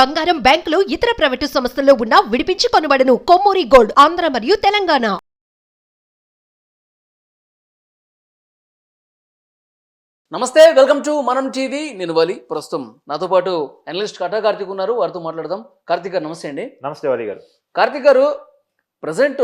బంగారం బ్యాంకులు ఇతర ప్రైవేటు సంస్థల్లో ఉన్న విడిపించి కొనబడను. కొమ్మూరి గోల్డ్ ఆంధ్ర మరియు తెలంగాణ. నమస్తే వెల్కమ్ టు మనం టీవీ. నేను వలి ప్రస్తుతం నాతో పాటు అనలిస్ట్ కటా కార్తిక్ ఉన్నారు. వారితో మాట్లాడదాం. కార్తిక్ గారు నమస్తే అండి. నమస్తే వలి గారు. కార్తిక్ గారు ప్రజెంట్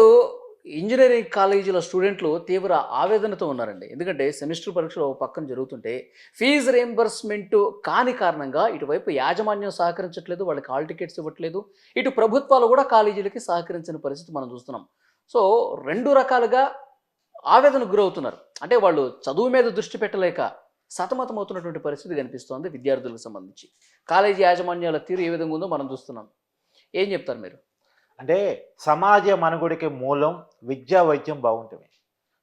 ఇంజనీరింగ్ కాలేజీల స్టూడెంట్లు తీవ్ర ఆవేదనతో ఉన్నారండి. ఎందుకంటే సెమిస్టర్ పరీక్షలు ఒక పక్కన జరుగుతుంటే ఫీజు రియంబర్స్మెంట్ కాని కారణంగా ఇటువైపు యాజమాన్యం సహకరించట్లేదు వాళ్ళకి హాల్ టికెట్స్ ఇవ్వట్లేదు ఇటు ప్రభుత్వాలు కూడా కాలేజీలకి సహకరించిన పరిస్థితి మనం చూస్తున్నాం. సో రెండు రకాలుగా ఆవేదనకు గురవుతున్నారు. అంటే వాళ్ళు చదువు మీద దృష్టి పెట్టలేక సతమతమవుతున్నటువంటి పరిస్థితి కనిపిస్తోంది విద్యార్థులకు సంబంధించి. కాలేజీ యాజమాన్యాల తీరు ఏ విధంగా ఉందో మనం చూస్తున్నాం. ఏం చెప్తారు మీరు? అంటే సమాజ మనుగుడికి మూలం విద్యా వైద్యం బాగుంటుంది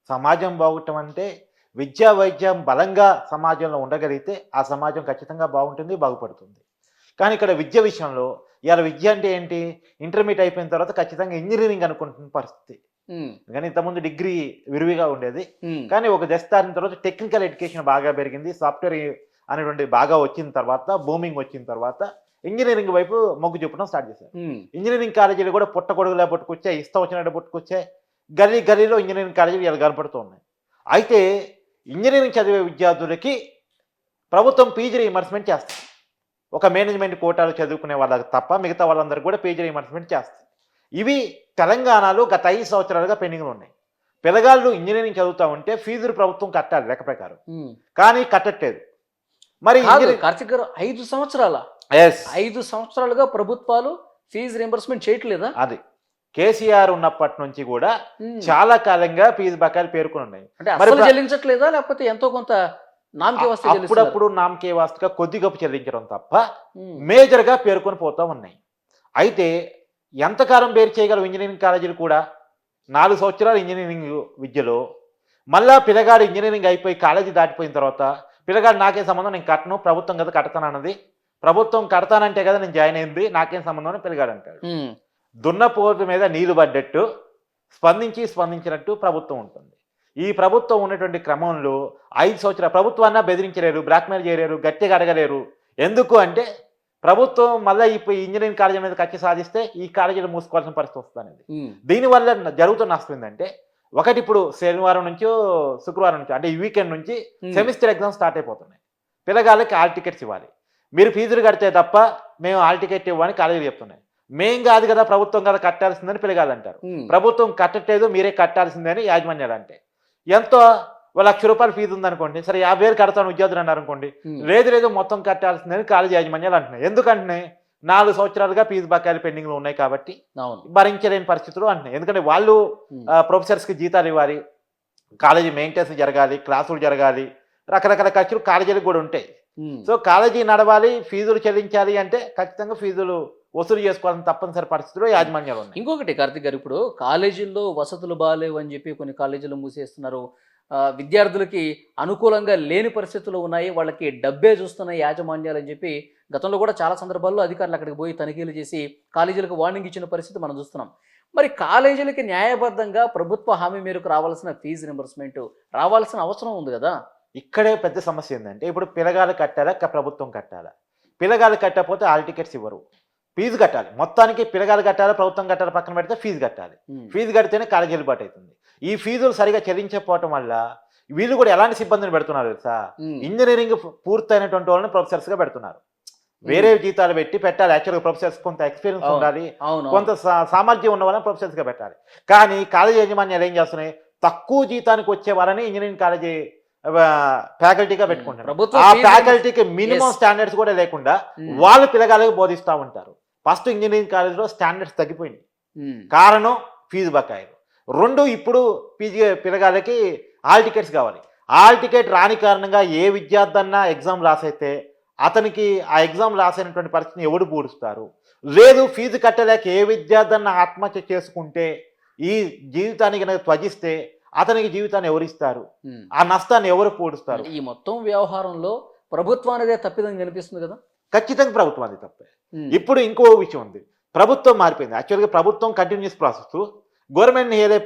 సమాజం బాగుండటం అంటే విద్యా వైద్యం బలంగా సమాజంలో ఉండగలిగితే ఆ సమాజం ఖచ్చితంగా బాగుంటుంది బాగుపడుతుంది. కానీ ఇక్కడ విద్య విషయంలో ఇవాళ విద్య అంటే ఏంటి? ఇంటర్మీడియట్ అయిపోయిన తర్వాత ఖచ్చితంగా ఇంజనీరింగ్ అనుకుంటున్న పరిస్థితి. కానీ ఇంతకుముందు డిగ్రీ విరివిగా ఉండేది. కానీ ఒక దశ దాటిన తర్వాత టెక్నికల్ ఎడ్యుకేషన్ బాగా పెరిగింది. సాఫ్ట్వేర్ అనేటువంటి బాగా వచ్చిన తర్వాత బూమింగ్ వచ్చిన తర్వాత ఇంజనీరింగ్ వైపు మొగ్గు చూపడం స్టార్ట్ చేశారు. ఇంజనీరింగ్ కాలేజీలు కూడా పుట్టగొడుగులా పుట్టుకొచ్చాయి ఇష్టం వచ్చినట్టు పుట్టుకొచ్చాయి గల్లీ గల్లీలో ఇంజనీరింగ్ కాలేజీలు ఇలా కనపడుతూ ఉన్నాయి అయితే ఇంజనీరింగ్ చదివే విద్యార్థులకి ప్రభుత్వం పీజీ రీఎంబర్స్మెంట్ చేస్తుంది. ఒక మేనేజ్మెంట్ కోటాలు చదువుకునే వాళ్ళకి తప్ప మిగతా వాళ్ళందరూ కూడా పీజీ రీఎంబర్స్మెంట్ చేస్తుంది. ఇవి తెలంగాణలో గత ఐదు సంవత్సరాలుగా పెండింగ్లు ఉన్నాయి. పిల్లగాళ్ళు ఇంజనీరింగ్ చదువుతా ఉంటే ఫీజులు ప్రభుత్వం కట్టాలి లెక్క ప్రకారం. కానీ కట్టట్లేదు. మరి గారు ఐదు సంవత్సరాల? ఐదు సంవత్సరాలుగా ప్రభుత్వాలు ఫీజు రియంబర్స్మెంట్ చేయట్లేదా? అది. కేసీఆర్ ఉన్నప్పటి నుంచి కూడా ఉమ్. చాలా కాలంగా ఫీజు బకాయిలు పేర్కొని ఉన్నాయి. అంటే అసలు చెల్లించట్లేదా? లేకపోతే ఎంతో కొంత అప్పుడప్పుడు నామకే వాస్తుగా కొద్ది గొప్ప చెల్లించడం తప్ప మేజర్గా పేర్కొని పోతా ఉన్నాయి. అయితే ఎంతకాలం పేరు చేయగలవు ఇంజనీరింగ్ కాలేజీలు కూడా? నాలుగు సంవత్సరాలు ఇంజనీరింగ్ విద్యలో. మళ్ళా పిల్లగాడు ఇంజనీరింగ్ అయిపోయి కాలేజీ దాటిపోయిన తర్వాత పిల్లగాడు నాకేం సంబంధం నేను కట్టను ప్రభుత్వం కదా కడతానన్నది ప్రభుత్వం కడతానంటే కదా నేను జాయిన్ అయింది నాకేం సంబంధం అని పిల్లగాడు అంటాడు దున్నపోతు మీద నీళ్ళు పడ్డట్టు స్పందించి స్పందించినట్టు ప్రభుత్వం ఉంటుంది. ఈ ప్రభుత్వం ఉన్నటువంటి క్రమంలో ఐదు సంవత్సరాల ప్రభుత్వాన్న బెదిరించలేరు బ్లాక్మెయిల్ చేయలేరు గట్టిగా అడగలేరు. ఎందుకు అంటే ప్రభుత్వం మళ్ళీ ఇప్పుడు ఇంజనీరింగ్ కాలేజీ మీద కక్ష సాధిస్తే ఈ కాలేజీలు మూసుకోవాల్సిన పరిస్థితి వస్తుంది అనేది దీనివల్ల జరుగుతున్న నష్టం ఏంటంటే ఒకటి ఇప్పుడు శనివారం నుంచో శుక్రవారం నుంచి అంటే ఈ వీకెండ్ నుంచి సెమిస్టర్ ఎగ్జామ్ స్టార్ట్ అయిపోతున్నాయి. పిల్లగాళ్ళకి హాల్ టికెట్స్ ఇవ్వాలి. మీరు ఫీజులు కడితే తప్ప మేము హాల్ టికెట్ ఇవ్వని కాలేజీలు చెప్తున్నాయి. మేం కాదు కదా ప్రభుత్వం కదా కట్టాల్సిందని పిల్లగాళ్ళు అంటారు ప్రభుత్వం కట్టట్లేదు మీరే కట్టాల్సిందని యాజమాన్యాలు అంటే ఎంతో లక్ష రూపాయలు ఫీజు ఉందనుకోండి సరే యాభై వేలు కడతాను ఉద్యోగులు అన్నారు అనుకోండి లేదు లేదు మొత్తం కట్టాల్సిందని కాలేజీ యాజమాన్యాలు అంటున్నాయి. ఎందుకంటే నాలుగు సంవత్సరాలుగా ఫీజు బకాయిలు పెండింగ్లో ఉన్నాయి కాబట్టి భరించలేని పరిస్థితులు అంటున్నాయి. ఎందుకంటే వాళ్ళు ప్రొఫెసర్స్కి జీతాలు ఇవ్వాలి కాలేజీ మెయింటెనెన్స్ జరగాలి క్లాసులు జరగాలి రకరకాల ఖర్చులు కాలేజీలకు కూడా ఉంటాయి. సో కాలేజీ నడవాలి ఫీజులు చెల్లించాలి అంటే ఖచ్చితంగా ఫీజులు వసూలు చేసుకోవాలని తప్పనిసరి పరిస్థితుల్లో యాజమాన్యాలు ఉన్నాయి. ఇంకొకటి కార్తిక్ గారు ఇప్పుడు కాలేజీల్లో వసతులు బాగాలేవు అని చెప్పి కొన్ని కాలేజీలు మూసేస్తున్నారు. విద్యార్థులకి అనుకూలంగా లేని పరిస్థితులు ఉన్నాయి వాళ్ళకి డబ్బే చూస్తున్న యాజమాన్యాలు అని చెప్పి గతంలో కూడా చాలా సందర్భాల్లో అధికారులు అక్కడికి పోయి తనిఖీలు చేసి కాలేజీలకు వార్నింగ్ ఇచ్చిన పరిస్థితి మనం చూస్తున్నాం. మరి కాలేజీలకి న్యాయబద్ధంగా ప్రభుత్వ హామీ మేరకు రావాల్సిన ఫీజు రింబర్స్మెంట్ రావాల్సిన అవసరం ఉంది కదా? ఇక్కడే పెద్ద సమస్య ఏంటంటే ఇప్పుడు పిల్లగాలు కట్టాలా? ప్రభుత్వం కట్టాలా? పిల్లగాలు కట్టకపోతే హాల్ టికెట్స్ ఇవ్వరు. ఫీజు కట్టాలి. మొత్తానికి పిల్లగాలు కట్టాలి? ప్రభుత్వం కట్టాలి? పక్కన పెడితే ఫీజు కట్టాలి. ఫీజు కడితేనే కాలేజీ వెళ్ళిబాటు అవుతుంది. ఈ ఫీజులు సరిగా చెల్లించకపోవటం వల్ల వీళ్ళు కూడా ఎలాంటి సిబ్బందిని పెడుతున్నారు తెలుసా. ఇంజనీరింగ్ పూర్తయినటువంటి వాళ్ళని ప్రొఫెసర్స్గా పెడుతున్నారు. వేరే జీతాలు పెట్టి పెట్టాలి. యాక్చువల్గా ప్రొఫెసర్స్ కొంత ఎక్స్పీరియన్స్. ఉండాలి. కొంత సామర్థ్యం ఉన్న వాళ్ళని ప్రొఫెసర్స్గా పెట్టాలి. కానీ కాలేజీ యాజమాన్యాలు ఏం చేస్తున్నాయి? తక్కువ జీతానికి వచ్చే వాళ్ళని ఇంజనీరింగ్ కాలేజీ ఫ్యాకల్టీగా పెట్టుకుంటారు ప్రభుత్వం ఆ ఫ్యాకల్టీకి మినిమం. స్టాండర్డ్స్ కూడా లేకుండా. వాళ్ళు పిల్లగాళ్ళకి బోధిస్తూ ఉంటారు. ఫస్ట్ ఇంజనీరింగ్ కాలేజీలో స్టాండర్డ్స్ తగ్గిపోయింది. కారణం ఫీజు బకాయిలు. రెండు ఇప్పుడు పీజీ పిల్లగాళ్ళకి హాల్ టికెట్స్ కావాలి. హాల్ టికెట్ రాని కారణంగా ఏ విద్యార్థి అన్నా ఎగ్జామ్ రాస్ అయితే అతనికి ఆ ఎగ్జామ్ రాస్ అయినటువంటి పరిస్థితిని ఎవడు పూడుస్తారు? లేదు ఫీజు కట్టలేక ఏ విద్యార్థి అన్న ఆత్మహత్య చేసుకుంటే ఈ జీవితానికి త్వజిస్తే అతనికి జీవితాన్ని ఎవరిస్తారు. ఆ నష్టాన్ని ఎవరు పూడుస్తారు? ఈ మొత్తం వ్యవహారంలో ప్రభుత్వం అనేదే తప్పిదం కనిపిస్తుంది కదా? ఖచ్చితంగా ప్రభుత్వం అది తప్పే. ఇప్పుడు ఇంకో విషయం ఉంది. ప్రభుత్వం మారిపోయింది. యాక్చువల్గా ప్రభుత్వం కంటిన్యూస్ ప్రాసెస్. గవర్నమెంట్ ఏదే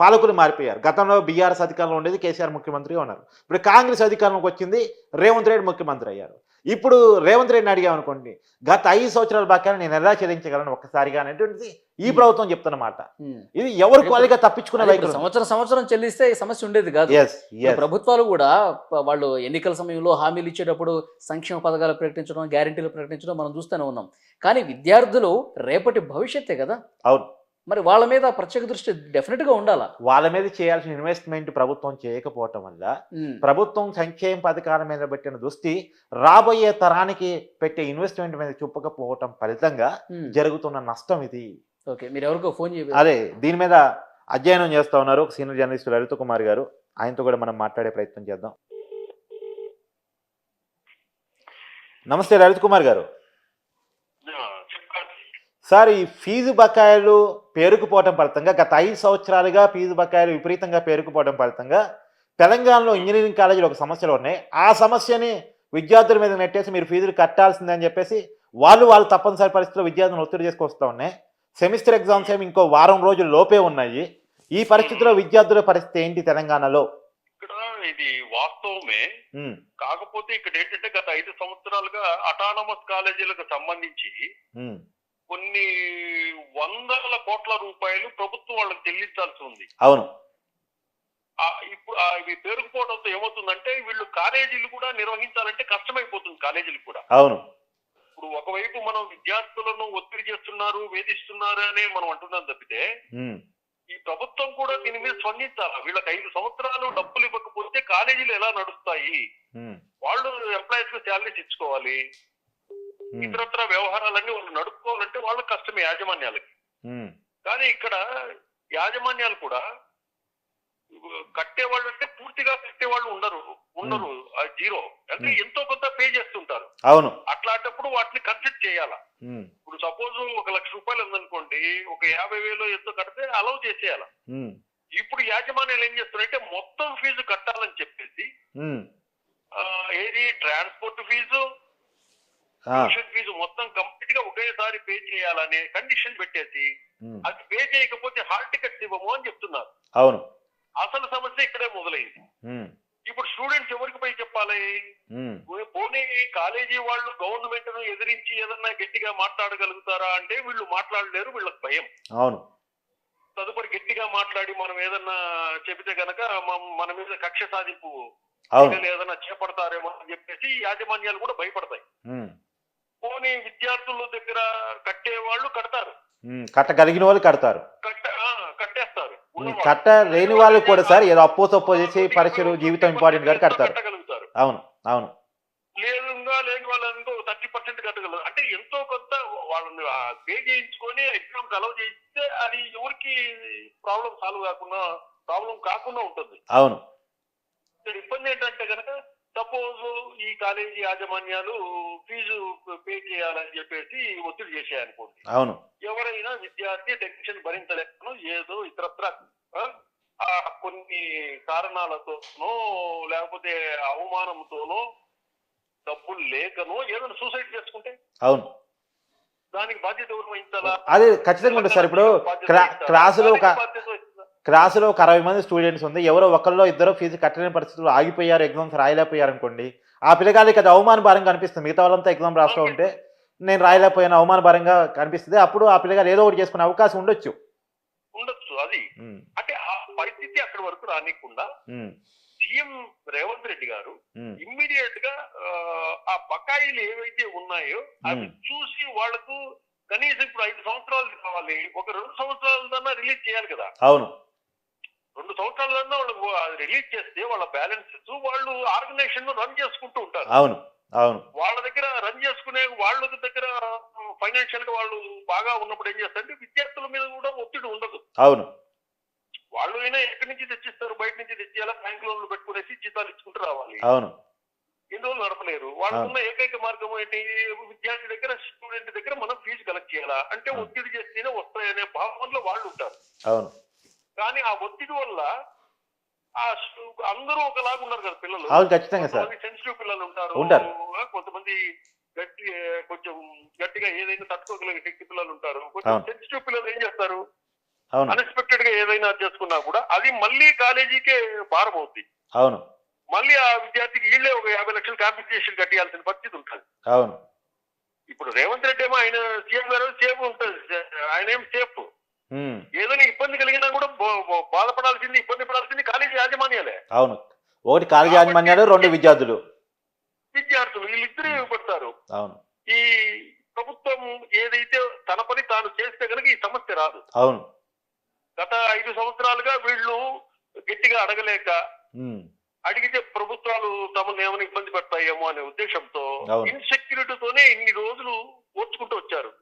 పాలకులు మారిపోయారు. గతంలో బీఆర్ఎస్ అధికారంలో ఉండేది కేసీఆర్ ముఖ్యమంత్రిగా ఉన్నారు. ఇప్పుడు కాంగ్రెస్ అధికారంలోకి వచ్చింది రేవంత్ రెడ్డి ముఖ్యమంత్రి అయ్యారు. ఇప్పుడు రేవంత్ రెడ్డిని అడిగామనుకోండి గత ఐదు సంవత్సరాల బకాయిలు నేను ఎలా చెల్లించగలను ఒక్కసారిగా అనేటువంటిది ఈ ప్రభుత్వం చెప్తున్నమాట ఉమ్. ఇది ఎవరు క్వాలిగా తప్పించుకునే సంవత్సరం సంవత్సరం చెల్లిస్తే ఈ సమస్య ఉండేది కాదు. ప్రభుత్వాలు కూడా వాళ్ళు ఎన్నికల సమయంలో హామీలు ఇచ్చేటప్పుడు సంక్షేమ పథకాలు ప్రకటించడం గ్యారెంటీలు ప్రకటించడం మనం చూస్తూనే ఉన్నాం. కానీ విద్యార్థులు రేపటి భవిష్యత్తే కదా? అవును. మరి వాళ్ళ మీద ప్రత్యేక దృష్టి డెఫినెట్గా ఉండాలా? వాళ్ళ మీద చేయాల్సిన ఇన్వెస్ట్మెంట్ ప్రభుత్వం చేయకపోవటం వల్ల. ప్రభుత్వం సంక్షేమ పథకాల మీద పెట్టిన దృష్టి రాబోయే తరానికి పెట్టే ఇన్వెస్ట్మెంట్ మీద చూపకపోవటం ఫలితంగా. జరుగుతున్న నష్టం ఇది. ఓకే మీరు ఎవరికో ఫోన్ చేయాలి అదే దీని మీద అధ్యయనం చేస్తా ఉన్నారు ఒక సీనియర్ జర్నలిస్ట్ లలిత కుమార్ గారు. ఆయనతో కూడా మనం మాట్లాడే ప్రయత్నం చేద్దాం. నమస్తే లలిత్ కుమార్ గారు. సార్ ఈ ఫీజు బకాయిలు పేరుకుపోవటం ఫలితంగా గత ఐదు సంవత్సరాలుగా ఫీజు బకాయిలు విపరీతంగా పేరుకుపోవడం ఫలితంగా తెలంగాణలో ఇంజనీరింగ్ కాలేజీలో ఒక సమస్యలు ఉన్నాయి. ఆ సమస్యని విద్యార్థుల మీద నెట్టేసి మీరు ఫీజులు కట్టాల్సిందని చెప్పేసి వాళ్ళు వాళ్ళు తప్పనిసరి పరిస్థితుల్లో విద్యార్థులను ఒత్తిడి చేసుకొస్తా ఉన్నాయి. సెమిస్టర్ ఎగ్జామ్స్ ఏమి ఇంకో వారం రోజులు లోపే ఉన్నాయి. ఈ పరిస్థితిలో విద్యార్థుల పరిస్థితి ఏంటి తెలంగాణలో? ఇక్కడ ఇది వాస్తవమే. కాకపోతే ఇక్కడ ఏంటంటే గత ఐదు సంవత్సరాలుగా అటానమస్ కాలేజీలకు సంబంధించి కొన్ని వందల కోట్ల రూపాయలు ప్రభుత్వం వాళ్ళకి చెల్లించాల్సి ఉంది. అవును. ఇప్పుడు ఇవి పేరుకుపోవడంతో ఏమవుతుందంటే వీళ్ళు కాలేజీలు కూడా నిర్వహించాలంటే కష్టమైపోతుంది కాలేజీలు కూడా. అవును. ఇప్పుడు ఒకవైపు మనం విద్యార్థులను ఒత్తిడి చేస్తున్నారు వేధిస్తున్నారు అని మనం అంటున్నాం తప్పితే ఈ ప్రభుత్వం కూడా దీని మీద స్పందించాలి? వీళ్ళకి ఐదు సంవత్సరాలు డబ్బులు ఇవ్వకపోతే కాలేజీలు ఎలా నడుస్తాయి? వాళ్ళు ఎంప్లాయీస్కి శాలరీస్ ఇచ్చుకోవాలి. ఇతరత్ర వ్యవహారాలన్నీ వాళ్ళు నడుపుకోవాలంటే వాళ్ళకి కష్టమే యాజమాన్యాలకి. కానీ ఇక్కడ యాజమాన్యాలు కూడా కట్టేవాళ్ళు అంటే పూర్తిగా కట్టేవాళ్ళు ఉండరు ఉండరు జీరో. అంటే. ఎంతో కొంత పే చేస్తుంటారు. అవును. అట్లాంటప్పుడు వాటిని కన్సిడర్ చేయాలా? ఇప్పుడు సపోజ్ ఒక లక్ష రూపాయలు ఉందనుకోండి ఒక యాభై వేలు ఎంతో కడితే అలౌ చేసేయాల? ఇప్పుడు యాజమాన్యాలు ఏం చేస్తున్నారంటే మొత్తం ఫీజు కట్టాలని చెప్పేసి ఏది? ట్రాన్స్పోర్ట్ ఫీజు ట్యూషన్ ఫీజు మొత్తం కంప్లీట్గా ఒకేసారి పే చేయాలనే కండిషన్ పెట్టేసి అది పే చేయకపోతే హాల్ టికెట్స్ ఇవ్వము అని చెప్తున్నారు. అవును. అసలు సమస్య ఇక్కడే మొదలైంది. ఇప్పుడు స్టూడెంట్స్ ఎవరికి పోయి చెప్పాలి? పోనీ కాలేజీ వాళ్ళు గవర్నమెంట్ను ఎదిరించి ఏదన్నా గట్టిగా మాట్లాడగలుగుతారా అంటే వీళ్ళు మాట్లాడలేరు వీళ్ళకి భయం. అవును. తదుపరి గట్టిగా మాట్లాడి మనం ఏదన్నా చెబితే గనక మన- మీద కక్ష సాధింపు ఏదన్నా చేపడతారేమో అని చెప్పేసి యాజమాన్యాలు కూడా భయపడతాయి. పోనీ విద్యార్థుల దగ్గర కట్టే వాళ్ళు కడతారు కట్టగలిగిన వాళ్ళు కడతారు. కట్ట ఆ, కట్టేస్తారు. కట్ట లేని వాళ్ళు కూడా సార్ ఏదో అప్పో తప్పో చేసి పరీక్షలు జీవితం ఇంపార్టెంట్ గారు కడతారు. కట్టగలుగుతారు. అవును అవును. లేదుగా లేని వాళ్ళంతా థర్టీ పర్సెంట్ కట్టగలరు. అంటే ఎంతో కొంత వాళ్ళని పే చేయించుకొని ఎగ్జామ్ అలౌ చేయిస్తే అది ఎవరికి ప్రాబ్లం సాల్వ్ కాకుండా ప్రాబ్లం కాకుండా ఉంటుంది. అవును. ఇక్కడ ఇబ్బంది ఏంటంటే కనుక సపోజ్ ఈ కాలేజీ యాజమాన్యాలు ఫీజు పే చేయాలని చెప్పేసి ఒత్తిడి చేశాయనుకోండి. అవును. ఎవరైనా విద్యార్థి టెన్షన్ భరించలేకనో ఏదో ఇతరత్ర కొన్ని కారణాలతోనో లేకపోతే అవమానంతోనో డబ్బులు లేకనో ఏదైనా సూసైడ్ చేసుకుంటే? అవును. దానికి బాధ్యత ఎవరు వహించాలా? అదే ఖచ్చితంగా ఉంటుంది సార్. ఇప్పుడు? క్లాసులో ఒక? క్లాసులో ఒక అరవై మంది స్టూడెంట్స్ ఉంది. ఎవరో ఒకరిలో ఇద్దరు ఫీజు కట్టలేని పరిస్థితుల్లో ఆగిపోయారు ఎగ్జామ్స్ రాయలేకపోయారు అనుకోండి ఆ పిల్లగాడికి అది అవమానభారంగా అనిపిస్తుంది. మిగతా వాళ్ళంతా ఎగ్జామ్ రాస్తూ ఉంటే నేను రాయలేకపోయాను అవమానభారంగా కనిపిస్తుంది అప్పుడు ఆ పిల్లగాడు ఏదో ఒకటి చేసుకునే అవకాశం ఉండొచ్చు. ఉండొచ్చు అది. అంటే ఆ పరిస్థితి అక్కడి వరకు రానికుండా సీఎం రేవంత్ రెడ్డి గారు ఇమ్మీడియట్గా ఆ, బకాయిలు ఏవైతే ఉన్నాయో అవి. చూసి వాళ్ళకు కనీసం ఇప్పుడు ఐదు సంవత్సరాలు కావాలి. ఒక రెండు సంవత్సరాలన్నా రిలీజ్ చేయాలి కదా. అవును. రెండు సంవత్సరాలన్నా వాళ్ళు రిలీజ్ చేస్తే వాళ్ళ బ్యాలెన్సెస్ వాళ్ళు ఆర్గనైజేషన్ రన్ చేసుకుంటూ ఉంటారు. అవును అవును. వాళ్ళ దగ్గర రన్ చేసుకునే వాళ్ళ దగ్గర ఫైనాన్షియల్గా వాళ్ళు బాగా ఉన్నప్పుడు ఏం చేస్తారంటే విద్యార్థుల మీద కూడా ఒత్తిడి ఉండదు. అవును. వాళ్ళు అయినా ఎక్కడి నుంచి తెచ్చిస్తారు బయట నుంచి తెచ్చేయాలా బ్యాంక్ లోన్లు పెట్టుకునేసి జీతాలు ఇచ్చుకుంటూ రావాలి. అవును. ఎన్ని రోజులు నడపలేరు వాళ్ళకున్న ఏకైక మార్గం ఏంటి? విద్యార్థి దగ్గర స్టూడెంట్ దగ్గర మనం ఫీజు కలెక్ట్ చేయాలా? అంటే. ఒత్తిడి చేస్తేనే వస్తాయనే భావనలో వాళ్ళు ఉంటారు. అవును. కానీ ఆ ఒత్తిడి వల్ల ఆ అందరూ ఒకలాగా ఉన్నారు కదా పిల్లలు. అవును ఖచ్చితంగా సార్. సెన్సిటివ్ పిల్లలు ఉంటారు. ఉంటారు. కొంతమంది గట్టి కొంచెం గట్టిగా ఏదైనా తట్టుకోగలిగే శక్తి పిల్లలు ఉంటారు. కొంచెం. సెన్సిటివ్ పిల్లలు ఏం చేస్తారు? అన్ఎక్స్పెక్టెడ్గా ఏదైనా చేసుకున్నా కూడా అది మళ్ళీ కాలేజీకే భారం అవుద్ది అవును. మళ్ళీ ఆ విద్యార్థికి వీళ్ళే ఒక యాభై లక్షలు కాంపెన్సేషన్ కట్టియాల్సిన పరిస్థితి ఉంటుంది. అవును. ఇప్పుడు రేవంత్ రెడ్డి ఏమో ఆయన సీఎం గారు సేఫ్ ఉంటుంది. ఆయన ఏం సేఫ్? ఏదైనా ఇబ్బంది కలిగినా కూడా బాధపడాల్సింది ఇబ్బంది పడాల్సింది కాలేజీ యాజమాన్యాలే. అవును. ఒకటి కాలేజీ యాజమాన్యాలు రెండు విద్యార్థులు. విద్యార్థులు వీళ్ళిద్దరే పడతారు అవును. ఈ ప్రభుత్వం ఏదైతే తన పని తాను చేస్తే కనుక ఈ సమస్య రాదు. అవును. గత ఐదు సంవత్సరాలుగా వీళ్ళు గట్టిగా అడగలేక అడిగితే ప్రభుత్వాలు తమను ఏమైనా ఇబ్బంది పెడతాయేమో అనే ఉద్దేశంతో. ఇన్సెక్యూరిటీతోనే ఇన్ని రోజులు ఓర్చుకుంటూ వచ్చారు.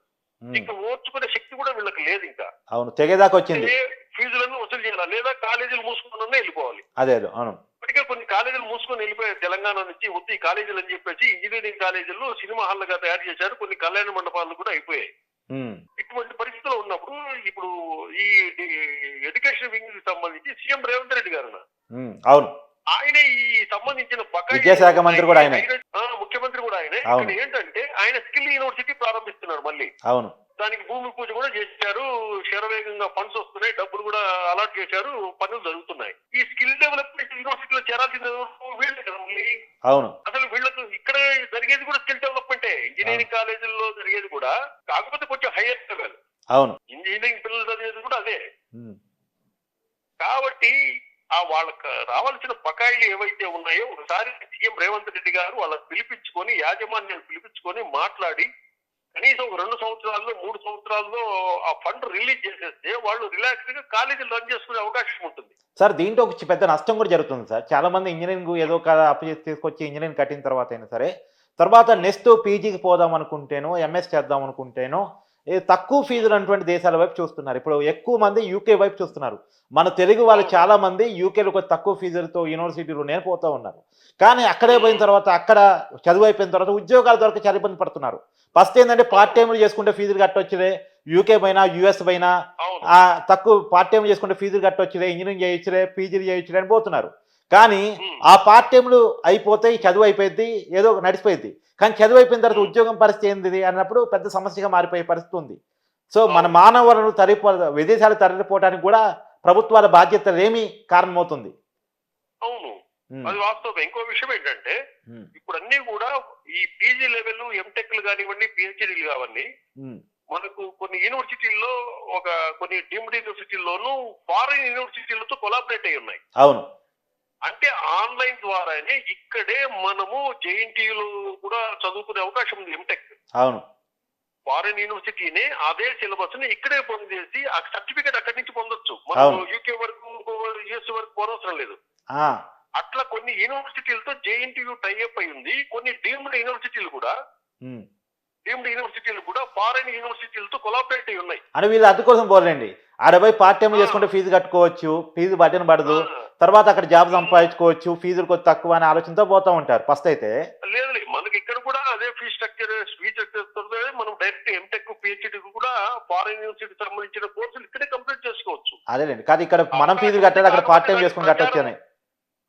ఇంకా ఓర్చుకునే శక్తి కూడా వీళ్ళకి లేదు ఇంకా. అవును తెగేదాకా వచ్చింది. ఏ ఫీజులను వసూలు చేయాలా? లేదా కాలేజీలు మూసుకుని వెళ్ళిపోవాలి. అదే అవును. ఇప్పటికే కొన్ని కాలేజీలు మూసుకొని వెళ్ళిపోయారు తెలంగాణ నుంచి వద్దు ఈ కాలేజీలు అని చెప్పేసి ఇంజనీరింగ్ కాలేజీలు సినిమా హాల్గా తయారు చేశారు. కొన్ని కళ్యాణ మండపాలు కూడా అయిపోయాయి. ఇటువంటి పరిస్థితుల్లో ఉన్నప్పుడు ఇప్పుడు ఈ ఎడ్యుకేషన్ వింగ్కి సంబంధించి సీఎం రేవంత్ రెడ్డి గారు అవును. ఆయనే ఈ సంబంధించిన విద్యాశాఖ మంత్రి కూడా ఆయనే. ముఖ్యమంత్రి కూడా ఆయనే. ఇక్కడ ఏంటంటే ఆయన స్కిల్ యూనివర్సిటీ ప్రారంభిస్తున్నారు మళ్ళీ. అవును. దానికి భూమి పూజ కూడా చేశారు. శరవేగంగా ఫండ్స్ వస్తున్నాయి. డబ్బులు కూడా అలాట్ చేశారు. పనులు జరుగుతున్నాయి. ఈ స్కిల్ డెవలప్మెంట్ యూనివర్సిటీలో చేరాల్సింది? వీళ్ళే కదా మళ్ళీ. అవును. అసలు వీళ్ళకు ఇక్కడ జరిగేది కూడా స్కిల్ డెవలప్మెంటే. ఇంజనీరింగ్ కాలేజీల్లో జరిగేది కూడా కాకపోతే కొంచెం హైయర్ లెవెల్. అవును. ఇంజనీరింగ్ పిల్లలు చదివేది కూడా అదే. కాబట్టి ఆ వాళ్ళకి రావాల్సిన బకాయిలు ఏవైతే ఉన్నాయో ఒకసారి సీఎం రేవంత్ రెడ్డి గారు వాళ్ళకి పిలిపించుకొని యాజమాన్యాన్ని పిలిపించుకొని మాట్లాడి కనీసం ఒక రెండు సంవత్సరాల్లో మూడు సంవత్సరాల్లో ఆ ఫండ్ రిలీజ్ చేసేస్తే వాళ్ళు రిలాక్స్గా కాలేజీలు రన్ చేసుకునే అవకాశం ఉంటుంది. సార్ దీంట్లో ఒక పెద్ద నష్టం కూడా జరుగుతుంది సార్. చాలా మంది ఇంజనీరింగ్ ఏదో ఒక అప్పు చేసి తీసుకొచ్చి ఇంజనీరింగ్ కట్టిన తర్వాత అయినా సరే తర్వాత నెక్స్ట్ పీజీకి పోదాం అనుకుంటేనో ఎంఎస్ చేద్దాం అనుకుంటేనో తక్కువ ఫీజులు అటువంటి దేశాల వైపు చూస్తున్నారు. ఇప్పుడు ఎక్కువ మంది యూకే వైపు చూస్తున్నారు. మన తెలుగు వాళ్ళు చాలా మంది యూకేలో కొంచెం తక్కువ ఫీజులతో యూనివర్సిటీలు నేర్పోతూ ఉన్నారు. కానీ అక్కడే పోయిన తర్వాత అక్కడ చదువు అయిపోయిన తర్వాత ఉద్యోగాలు దొరక చాలా ఇబ్బంది పడుతున్నారు. ఫస్ట్ ఏంటంటే పార్ట్ టైంలు చేసుకుంటే ఫీజులు కట్టొచ్చులే. యూకే పైన యూఎస్ పైన తక్కువ పార్ట్ టైం చేసుకుంటే ఫీజులు కట్టొచ్చులే ఇంజనీరింగ్ చేయొచ్చులే పీజీలు చేయొచ్చులే అని పోతున్నారు. కానీ. ఆ పార్ట్ టైంలు అయిపోతాయి చదువు అయిపోయింది ఏదో నడిచిపోయింది కానీ చదువు అయిపోయిన తర్వాత ఉద్యోగం పరిస్థితి ఏంది అన్నప్పుడు పెద్ద సమస్యగా మారిపోయే పరిస్థితి ఉంది. సో మన మానవ వనరులు తరిపో విదేశాలు తరలిపోవడానికి కూడా ప్రభుత్వాల బాధ్యత ఏమి కారణమవుతుంది. అవును. అది వాస్తవం. ఇంకో విషయం ఏంటంటే ఇప్పుడు అన్ని కూడా ఈ పీజీ లెవెల్ ఎంటెక్లు కానివ్వండి పిహెచ్డీలు కావండి మనకు కొన్ని యూనివర్సిటీల్లో ఒక కొన్ని డీమ్డ్ యూనివర్సిటీల్లోనూ ఫారిన్ యూనివర్సిటీలతో కొలాబరేట్ అయి ఉన్నాయి అవును. అంటే ఆన్లైన్ ద్వారానే ఇక్కడే మనము జేఎన్టీయులు కూడా చదువుకునే అవకాశం ఉంది ఎంటెక్ అవును. ఫారిన్ యూనివర్సిటీనే అదే సిలబస్ని ఇక్కడే పొందేసి ఆ సర్టిఫికేట్ అక్కడి నుంచి పొందొచ్చు. మనం. యూకే వరకు యుఎస్ వరకు పోనవసరం లేదు. అట్లా కొన్ని యూనివర్సిటీలతో జేఎన్టీయు టైఅప్ అయి ఉంది. కొన్ని డీమ్డ్ యూనివర్సిటీలు కూడా. డీమ్డ్ యూనివర్సిటీలు కూడా ఫారిన్ యూనివర్సిటీలతో కొలాబరేట్ అయి ఉన్నాయి. అని వీళ్ళు అందుకోసం పోలేండి ఆడ పోయి పార్ట్ టైం చేసుకుంటే ఫీజు కట్టుకోవచ్చు ఫీజు బట్టన పడదు. తర్వాత అక్కడ జాబ్ సంపాదించుకోవచ్చు ఫీజులు కొంచెం తక్కువ అనే ఆలోచనతో పోతూ ఉంటారు. ఫస్ట్ అయితే లేదు మనకి ఇక్కడ కూడా అదే ఫీ స్ట్రక్చర్ ఫీ స్ట్రక్చర్ మనం డైరెక్ట్ ఎంటెక్ పిహెచ్డి కూడా ఫారిన్ యూనివర్సిటీ సంబంధించిన కోర్సులు ఇక్కడే కంప్లీట్ చేసుకోవచ్చు. అదేలేండి కానీ ఇక్కడ మనం ఫీజులు కట్టాలి అక్కడ పార్ట్ టైం చేసుకుని కట్టొచ్చు అని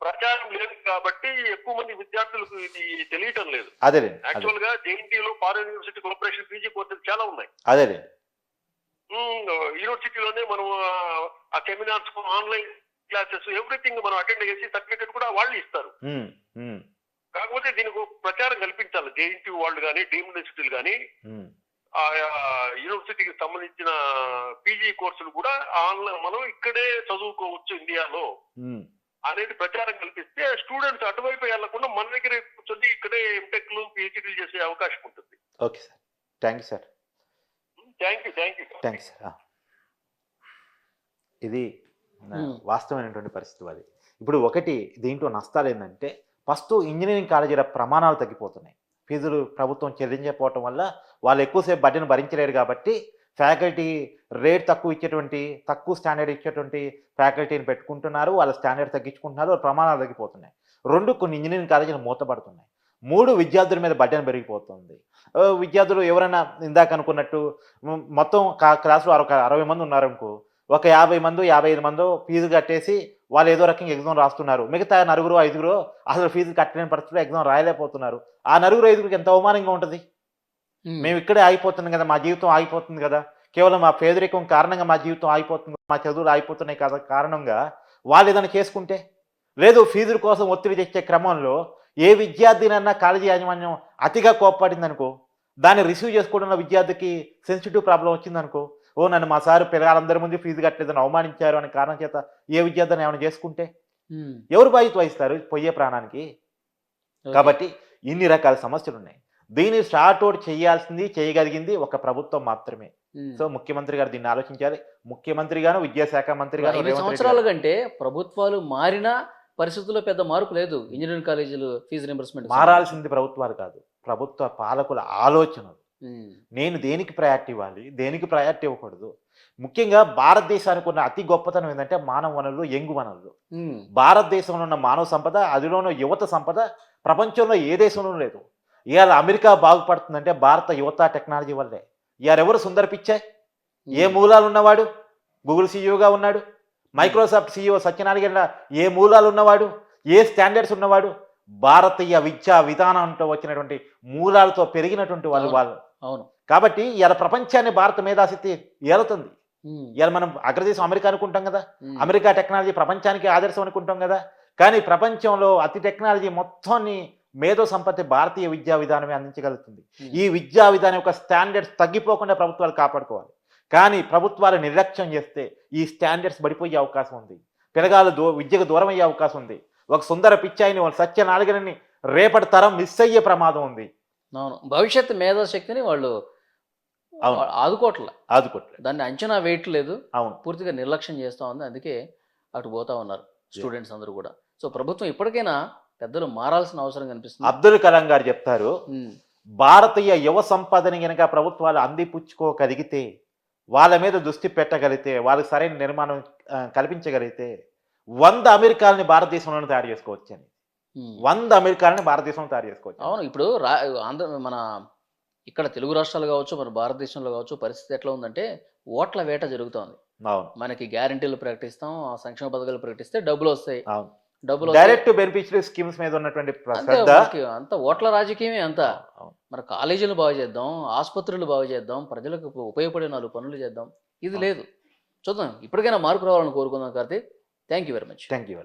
ప్రచారం లేదు కాబట్టి ఎక్కువ మంది విద్యార్థులకు ఇది తెలియటం లేదు. అదే. యాక్చువల్గా జేఎన్టీలో ఫారిన్ యూనివర్సిటీ కార్పొరేషన్ పీజీ కోర్సులు చాలా ఉన్నాయి. ఉమ్, యూనివర్సిటీలోనే మనం ఆ- ఆ సెమినార్స్ ఆన్లైన్ క్లాసెస్ ఎవ్రీథింగ్ మనం అటెండ్ చేసి సర్టిఫికేట్ కూడా వాళ్ళు ఇస్తారు. కాకపోతే దీనికి ప్రచారం కల్పించాలి. జేఎన్టీ వాళ్ళు కానీ డీమ్డ్ యూనివర్సిటీలు కానీ ఉమ్. ఆ యూనివర్సిటీకి సంబంధించిన పీజీ కోర్సులు కూడా ఆన్లైన్ మనం ఇక్కడే చదువుకోవచ్చు ఇండియాలో. అనేది ప్రచారం కల్పిస్తే స్టూడెంట్స్ అటువైపు వెళ్ళకుండా మన దగ్గర కూర్చొని ఇక్కడే ఎంటెక్లు పిహెచ్డీలు చేసే అవకాశం ఉంటుంది. Okay sir. Thank you sir. Thank you thank you. Thank you sir. ఇది. వాస్తవమైనటువంటి పరిస్థితి అది. ఇప్పుడు ఒకటి దీంట్లో నష్టాలు ఏంటంటే ఫస్ట్ ఇంజనీరింగ్ కాలేజీల ప్రమాణాలు తగ్గిపోతున్నాయి. ఫీజులు ప్రభుత్వం చెల్లించకపోవటం వల్ల వాళ్ళు ఎక్కువసేపు బడ్జెట్ భరించలేరు కాబట్టి ఫ్యాకల్టీ రేట్ తక్కువ ఇచ్చేటువంటి తక్కువ స్టాండర్డ్ ఇచ్చేటువంటి ఫ్యాకల్టీని పెట్టుకుంటున్నారు వాళ్ళ స్టాండర్డ్ తగ్గించుకుంటున్నారు వాళ్ళ ప్రమాణాలు తగ్గిపోతున్నాయి. రెండు కొన్ని ఇంజనీరింగ్ కాలేజీలు మూతపడుతున్నాయి. మూడు విద్యార్థుల మీద బడ్డెన్ పెరిగిపోతుంది. విద్యార్థులు ఎవరైనా ఇందాక అనుకున్నట్టు మొత్తం క్లాసులో అరవై అరవై మంది ఉన్నారనుకో ఒక యాభై మంది యాభై ఐదు మంది ఫీజు కట్టేసి వాళ్ళు ఏదో రకంగా ఎగ్జామ్ రాస్తున్నారు. మిగతా నలుగురు ఐదుగురు అసలు ఫీజు కట్టలేని పరిస్థితిలో ఎగ్జామ్ రాయలేకపోతున్నారు. ఆ నలుగురు ఐదుగురికి ఎంత అవమానంగా ఉంటుంది? మేము ఇక్కడే ఆగిపోతున్నాం కదా మా జీవితం ఆగిపోతుంది కదా. కేవలం మా పేదరికం కారణంగా మా జీవితం ఆగిపోతుంది మా చదువులు ఆగిపోతున్నాయి కదా కారణంగా వాళ్ళు ఏదైనా చేసుకుంటే? లేదు ఫీజుల కోసం ఒత్తిడి తెచ్చే క్రమంలో ఏ విద్యార్థినన్నా కాలేజీ యాజమాన్యం అతిగా కోప్పడింది అనుకో దాన్ని రిసీవ్ చేసుకోవడంలో విద్యార్థికి సెన్సిటివ్ ప్రాబ్లం వచ్చిందనుకో ఓ నన్ను మా సారు పిల్లలందరి ముందు ఫీజు కట్టలేదని అవమానించారు అనే కారణం చేత ఏ విద్యార్థిని ఏమైనా చేసుకుంటే. ఎవరు బాధ్యత వహిస్తారు పోయే ప్రాణానికి. కాబట్టి ఇన్ని రకాల సమస్యలు ఉన్నాయి. దీన్ని షార్ట్ అవుట్ చేయాల్సింది చేయగలిగింది ఒక ప్రభుత్వం మాత్రమే. సో ముఖ్యమంత్రి గారు దీన్ని ఆలోచించాలి. ముఖ్యమంత్రి గాను విద్యాశాఖ మంత్రి రెడ్డి సంవత్సరాల గారు. కంటే ప్రభుత్వాలు మారినా పరిస్థితుల్లో పెద్ద మార్పు లేదు. ఇంజనీరింగ్ కాలేజీలు ఫీజు రింబర్స్మెంట్ మారాల్సింది ప్రభుత్వాలు కాదు. ప్రభుత్వ పాలకుల ఆలోచనలు. నేను దేనికి ప్రయారిటీ ఇవ్వాలి? దేనికి ప్రయారిటీ ఇవ్వకూడదు? ముఖ్యంగా భారతదేశానికి ఉన్న అతి గొప్పతనం ఏంటంటే మానవ వనరులు ఎంగు వనరులు. భారతదేశంలో ఉన్న మానవ సంపద అదిలోనూ యువత సంపద ప్రపంచంలో ఏ దేశంలోనూ లేదు. ఇవాళ అమెరికా బాగుపడుతుందంటే భారత యువత టెక్నాలజీ వల్లే. ఇవాళ ఎవరు సుందర పిచ్చే? ఏ మూలాలు ఉన్నవాడు గూగుల్ సీఈఓగా ఉన్నాడు? మైక్రోసాఫ్ట్ సీఈఓ సత్యనారాయణ ఏ మూలాలు ఉన్నవాడు ఏ స్టాండర్డ్స్ ఉన్నవాడు? భారతీయ విద్యా విధానంతో వచ్చినటువంటి మూలాలతో పెరిగినటువంటి వాళ్ళు. వాళ్ళు. అవును. కాబట్టి ఇలా ప్రపంచాన్ని భారత మేధాశక్తి ఏలుతుంది. ఇవాళ మనం అగ్రదేశం అమెరికా అనుకుంటాం కదా. అమెరికా టెక్నాలజీ ప్రపంచానికి ఆదర్శం అనుకుంటాం కదా. కానీ ప్రపంచంలో అతి టెక్నాలజీ మొత్తాన్ని మేధో సంపత్తి భారతీయ విద్యా విధానమే అందించగలుగుతుంది. ఈ విద్యా విధానం యొక్క స్టాండర్డ్స్ తగ్గిపోకుండా ప్రభుత్వాలు కాపాడుకోవాలి. కానీ ప్రభుత్వాలు నిర్లక్ష్యం చేస్తే ఈ స్టాండర్డ్స్ పడిపోయే అవకాశం ఉంది. పిల్లగాలు దూ విద్యకు దూరం అయ్యే అవకాశం ఉంది. ఒక సుందర పిచ్చాయిని సత్య నాలుగని రేపటి తరం మిస్ అయ్యే ప్రమాదం ఉంది. అవును. భవిష్యత్ మేధాశక్తిని వాళ్ళు. ఆదుకోవట్లే ఆదుకోవట్లేదు దాన్ని అంచనా వేయట్లేదు. అవును. పూర్తిగా నిర్లక్ష్యం చేస్తూ ఉంది. అందుకే అటు పోతా ఉన్నారు స్టూడెంట్స్ అందరూ కూడా. సో ప్రభుత్వం ఇప్పటికైనా పెద్దలు మారాల్సిన అవసరం కనిపిస్తుంది. అబ్దుల్ కలాం గారు చెప్తారు. భారతీయ యువ సంపదని గనక ప్రభుత్వాలు అందిపుచ్చుకోగలిగితే వాళ్ళ మీద దృష్టి పెట్టగలిగితే వాళ్ళకి సరైన నిర్మాణం కల్పించగలిగితే వంద అమెరికాలని భారతదేశంలోనే తయారు చేసుకోవచ్చు అని ఉమ్. వంద అమెరికాలని భారతదేశంలో తయారు చేసుకోవచ్చు. అవును ఇప్పుడు ఆంధ్ర మన ఇక్కడ తెలుగు రాష్ట్రాలు కావచ్చు మన భారతదేశంలో కావచ్చు పరిస్థితి ఎట్లా ఉందంటే ఓట్ల వేట జరుగుతోంది. అవును. మనకి గ్యారంటీలు ప్రకటిస్తాం ఆ సంక్షేమ పథకాలు ప్రకటిస్తే డబ్బులు వస్తాయి. అవును. డబ్బులు. డైరెక్ట్ బెనిఫిషరీ స్కీమ్స్ మీద ఉన్నటువంటి అంతే ఓట్ల రాజకీయమే అంతా. మన కాలేజీలు బాగు చేద్దాం ఆసుపత్రులు బాగు చేద్దాం ప్రజలకు ఉపయోగపడే నాలుగు పనులు చేద్దాం. ఇది లేదు. చూద్దాం. ఇప్పటికైనా మార్పు రావాలని కోరుకుందాం Karthik. Thank you very much thank you